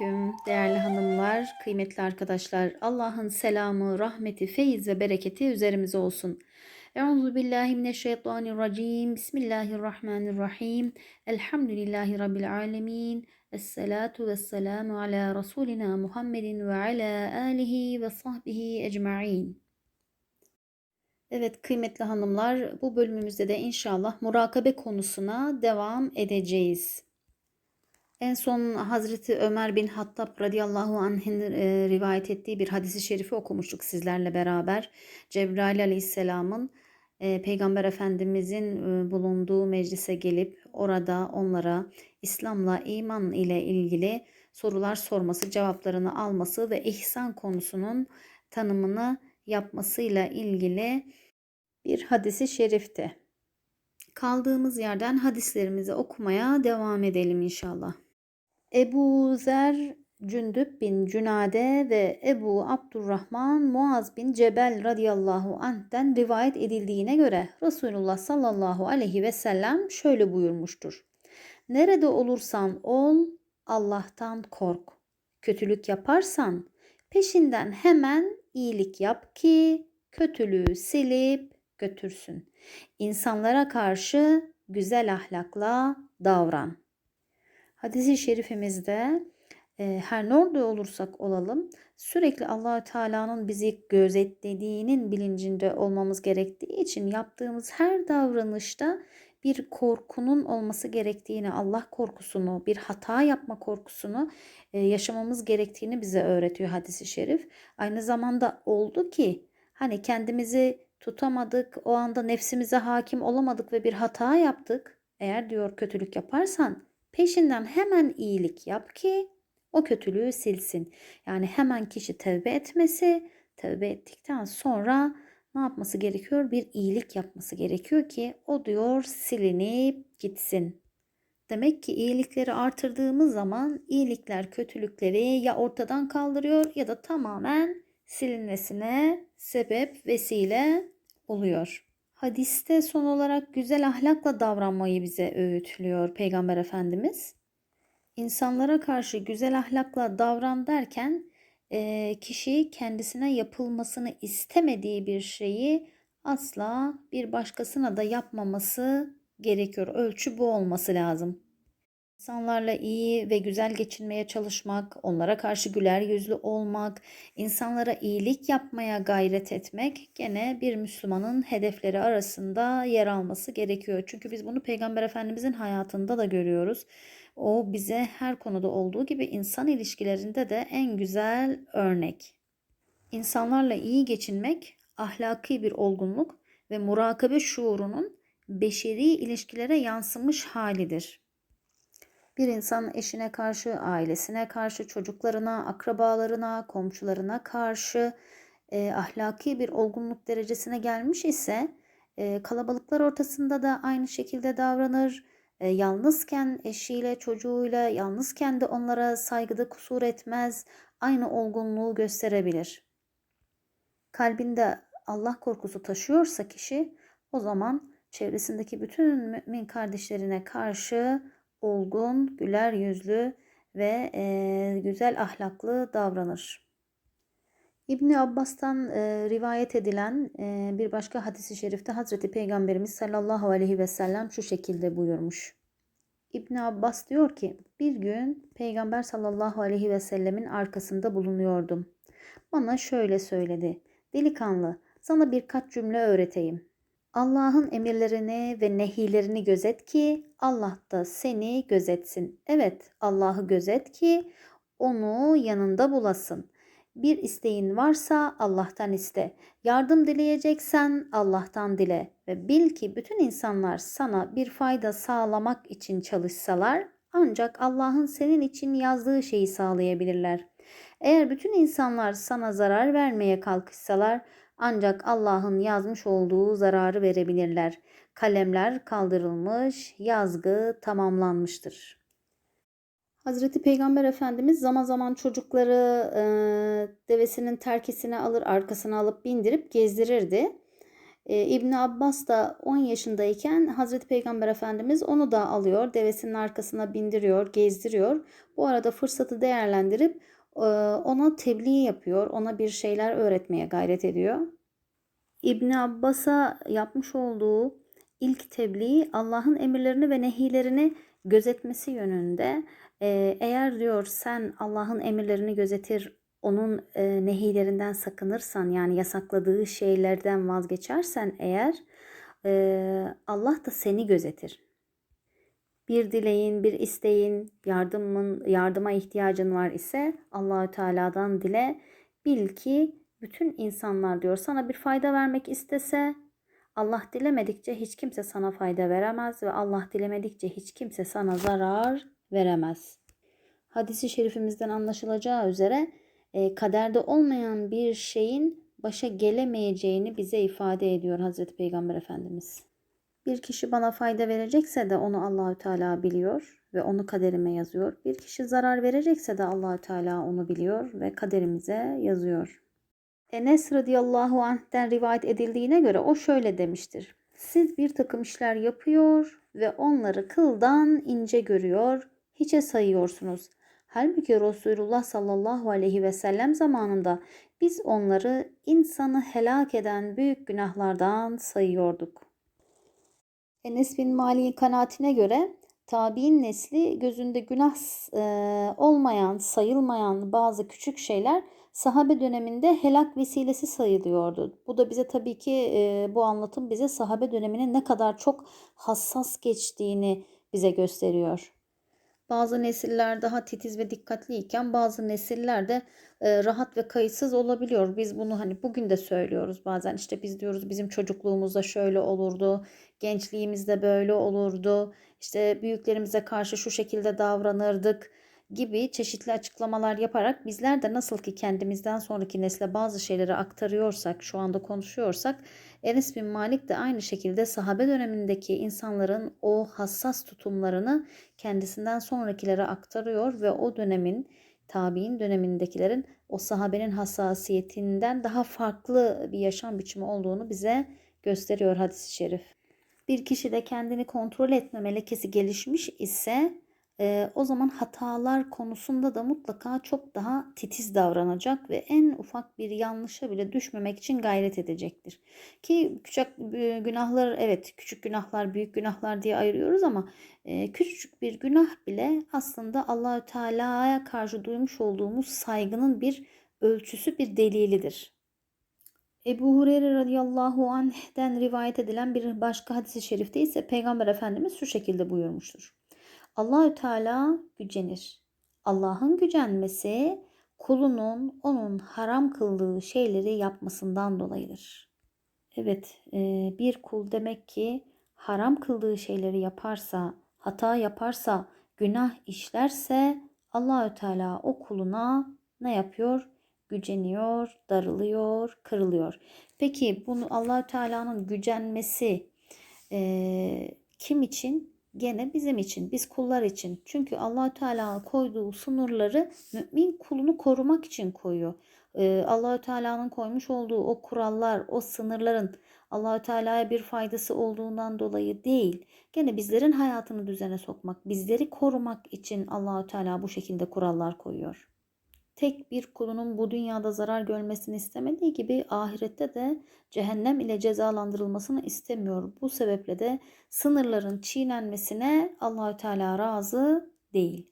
Aleyküm değerli hanımlar, kıymetli arkadaşlar. Allah'ın selamı, rahmeti, feyiz ve bereketi üzerimize olsun. Euzu billahi mineşşeytanirracim. Bismillahirrahmanirrahim. Elhamdülillahi rabbil alamin. Esselatu vesselamu ala rasulina Muhammedin ve ala alihi ve sahbihi ecmaîn. Evet kıymetli hanımlar, bu bölümümüzde de inşallah murakabe konusuna devam edeceğiz. En son Hazreti Ömer bin Hattab radıyallahu anh'in e, rivayet ettiği bir hadisi şerifi okumuştuk sizlerle beraber. Cebrail aleyhisselamın e, Peygamber Efendimizin e, bulunduğu meclise gelip orada onlara İslam'la iman ile ilgili sorular sorması, cevaplarını alması ve ihsan konusunun tanımını yapmasıyla ilgili bir hadisi şerifti. Kaldığımız yerden hadislerimizi okumaya devam edelim inşallah. Ebu Zer Cündüb bin Cünade ve Ebu Abdurrahman Muaz bin Cebel radıyallahu anh'ten rivayet edildiğine göre Resulullah sallallahu aleyhi ve sellem şöyle buyurmuştur. Nerede olursan ol Allah'tan kork. Kötülük yaparsan peşinden hemen iyilik yap ki kötülüğü silip götürsün. İnsanlara karşı güzel ahlakla davran. Hadis-i şerifimizde e, her nerede olursak olalım sürekli Allahü Teala'nın bizi gözetlediğinin bilincinde olmamız gerektiği için yaptığımız her davranışta bir korkunun olması gerektiğini, Allah korkusunu, bir hata yapma korkusunu e, yaşamamız gerektiğini bize öğretiyor hadisi şerif. Aynı zamanda oldu ki hani kendimizi tutamadık, o anda nefsimize hakim olamadık ve bir hata yaptık. Eğer diyor kötülük yaparsan peşinden hemen iyilik yap ki o kötülüğü silsin. Yani hemen kişi tevbe etmesi, tevbe ettikten sonra ne yapması gerekiyor? Bir iyilik yapması gerekiyor ki o diyor silinip gitsin. Demek ki iyilikleri artırdığımız zaman iyilikler kötülükleri ya ortadan kaldırıyor ya da tamamen silinmesine sebep vesile oluyor. Hadiste son olarak güzel ahlakla davranmayı bize öğütlüyor Peygamber Efendimiz. İnsanlara karşı güzel ahlakla davran derken e, kişi kendisine yapılmasını istemediği bir şeyi asla bir başkasına da yapmaması gerekiyor. Ölçü bu olması lazım. İnsanlarla iyi ve güzel geçinmeye çalışmak, onlara karşı güler yüzlü olmak, insanlara iyilik yapmaya gayret etmek gene bir Müslümanın hedefleri arasında yer alması gerekiyor. Çünkü biz bunu Peygamber Efendimizin hayatında da görüyoruz. O bize her konuda olduğu gibi insan ilişkilerinde de en güzel örnek. İnsanlarla iyi geçinmek ahlaki bir olgunluk ve murakabe şuurunun beşeri ilişkilere yansımış halidir. Bir insan eşine karşı, ailesine karşı, çocuklarına, akrabalarına, komşularına karşı e, ahlaki bir olgunluk derecesine gelmiş ise e, kalabalıklar ortasında da aynı şekilde davranır. E, yalnızken eşiyle, çocuğuyla, yalnızken de onlara saygıda kusur etmez. Aynı olgunluğu gösterebilir. Kalbinde Allah korkusu taşıyorsa kişi o zaman çevresindeki bütün mümin kardeşlerine karşı olgun, güler yüzlü ve e, güzel ahlaklı davranır. İbni Abbas'tan e, rivayet edilen e, bir başka hadisi şerifte Hazreti Peygamberimiz sallallahu aleyhi ve sellem şu şekilde buyurmuş. İbni Abbas diyor ki bir gün Peygamber sallallahu aleyhi ve sellemin arkasında bulunuyordum. Bana şöyle söyledi. Delikanlı sana birkaç cümle öğreteyim. Allah'ın emirlerini ve nehilerini gözet ki Allah da seni gözetsin. Evet Allah'ı gözet ki onu yanında bulasın. Bir isteğin varsa Allah'tan iste. Yardım dileyeceksen Allah'tan dile ve bil ki bütün insanlar sana bir fayda sağlamak için çalışsalar ancak Allah'ın senin için yazdığı şeyi sağlayabilirler. Eğer bütün insanlar sana zarar vermeye kalkışsalar ancak Allah'ın yazmış olduğu zararı verebilirler. Kalemler kaldırılmış, yazgı tamamlanmıştır. Hazreti Peygamber Efendimiz zaman zaman çocukları e, devesinin terkisine alır, arkasına alıp bindirip gezdirirdi. E, İbn Abbas da 10 yaşındayken Hazreti Peygamber Efendimiz onu da alıyor, devesinin arkasına bindiriyor, gezdiriyor. Bu arada fırsatı değerlendirip ona tebliğ yapıyor, ona bir şeyler öğretmeye gayret ediyor. İbn Abbas'a yapmış olduğu ilk tebliğ Allah'ın emirlerini ve nehilerini gözetmesi yönünde. Eğer diyor sen Allah'ın emirlerini gözetir, onun nehilerinden sakınırsan yani yasakladığı şeylerden vazgeçersen eğer Allah da seni gözetir. Bir dileğin, bir isteğin, yardımın, yardıma ihtiyacın var ise Allahü Teala'dan dile. Bil ki bütün insanlar diyor sana bir fayda vermek istese Allah dilemedikçe hiç kimse sana fayda veremez ve Allah dilemedikçe hiç kimse sana zarar veremez. Hadisi şerifimizden anlaşılacağı üzere e, kaderde olmayan bir şeyin başa gelemeyeceğini bize ifade ediyor Hazreti Peygamber Efendimiz. Bir kişi bana fayda verecekse de onu Allahü Teala biliyor ve onu kaderime yazıyor. Bir kişi zarar verecekse de Allahü Teala onu biliyor ve kaderimize yazıyor. Enes radıyallahu anh'ten rivayet edildiğine göre o şöyle demiştir. Siz bir takım işler yapıyor ve onları kıldan ince görüyor, hiçe sayıyorsunuz. Halbuki Resulullah sallallahu aleyhi ve sellem zamanında biz onları insanı helak eden büyük günahlardan sayıyorduk. Enes bin Malik'in kanaatine göre tabi'in nesli gözünde günah e, olmayan, sayılmayan bazı küçük şeyler sahabe döneminde helak vesilesi sayılıyordu. Bu da bize tabii ki e, bu anlatım bize sahabe döneminin ne kadar çok hassas geçtiğini bize gösteriyor. Bazı nesiller daha titiz ve dikkatliyken bazı nesiller de e, rahat ve kayıtsız olabiliyor. Biz bunu hani bugün de söylüyoruz bazen işte biz diyoruz bizim çocukluğumuzda şöyle olurdu, gençliğimizde böyle olurdu, işte büyüklerimize karşı şu şekilde davranırdık gibi çeşitli açıklamalar yaparak bizler de nasıl ki kendimizden sonraki nesle bazı şeyleri aktarıyorsak, şu anda konuşuyorsak Enes bin Malik de aynı şekilde sahabe dönemindeki insanların o hassas tutumlarını kendisinden sonrakilere aktarıyor ve o dönemin tabi'in dönemindekilerin o sahabenin hassasiyetinden daha farklı bir yaşam biçimi olduğunu bize gösteriyor hadis-i şerif. Bir kişi de kendini kontrol etme melekesi gelişmiş ise e, o zaman hatalar konusunda da mutlaka çok daha titiz davranacak ve en ufak bir yanlışa bile düşmemek için gayret edecektir. Ki küçük günahlar evet küçük günahlar büyük günahlar diye ayırıyoruz ama e, küçücük bir günah bile aslında Allahü Teala'ya karşı duymuş olduğumuz saygının bir ölçüsü bir delilidir. Ebu Hureyre radıyallahu anh'den rivayet edilen bir başka hadisi şerifte ise Peygamber Efendimiz şu şekilde buyurmuştur. Allahü Teala gücenir. Allah'ın gücenmesi kulunun onun haram kıldığı şeyleri yapmasından dolayıdır. Evet, e, bir kul demek ki haram kıldığı şeyleri yaparsa, hata yaparsa, günah işlerse Allahü Teala o kuluna ne yapıyor? Güceniyor, darılıyor, kırılıyor. Peki bunu Allahü Teala'nın gücenmesi e, kim için? Gene bizim için, biz kullar için. Çünkü allah Teala koyduğu sınırları mümin kulunu korumak için koyuyor. Ee, allah Teala'nın koymuş olduğu o kurallar, o sınırların allah Teala'ya bir faydası olduğundan dolayı değil. Gene bizlerin hayatını düzene sokmak, bizleri korumak için allah Teala bu şekilde kurallar koyuyor tek bir kulunun bu dünyada zarar görmesini istemediği gibi ahirette de cehennem ile cezalandırılmasını istemiyor. Bu sebeple de sınırların çiğnenmesine Allahü Teala razı değil.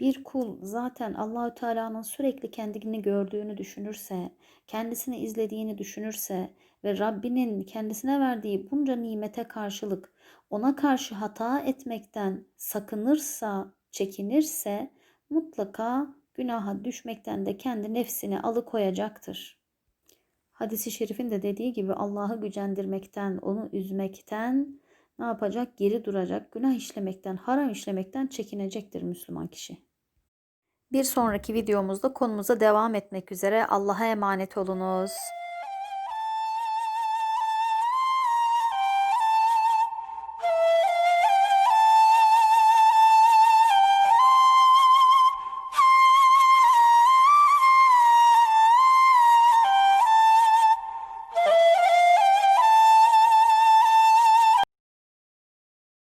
Bir kul zaten Allahü Teala'nın sürekli kendini gördüğünü düşünürse, kendisini izlediğini düşünürse ve Rabbinin kendisine verdiği bunca nimete karşılık ona karşı hata etmekten sakınırsa, çekinirse mutlaka günaha düşmekten de kendi nefsini alıkoyacaktır. Hadisi şerifin de dediği gibi Allah'ı gücendirmekten, onu üzmekten ne yapacak? Geri duracak. Günah işlemekten, haram işlemekten çekinecektir Müslüman kişi. Bir sonraki videomuzda konumuza devam etmek üzere Allah'a emanet olunuz.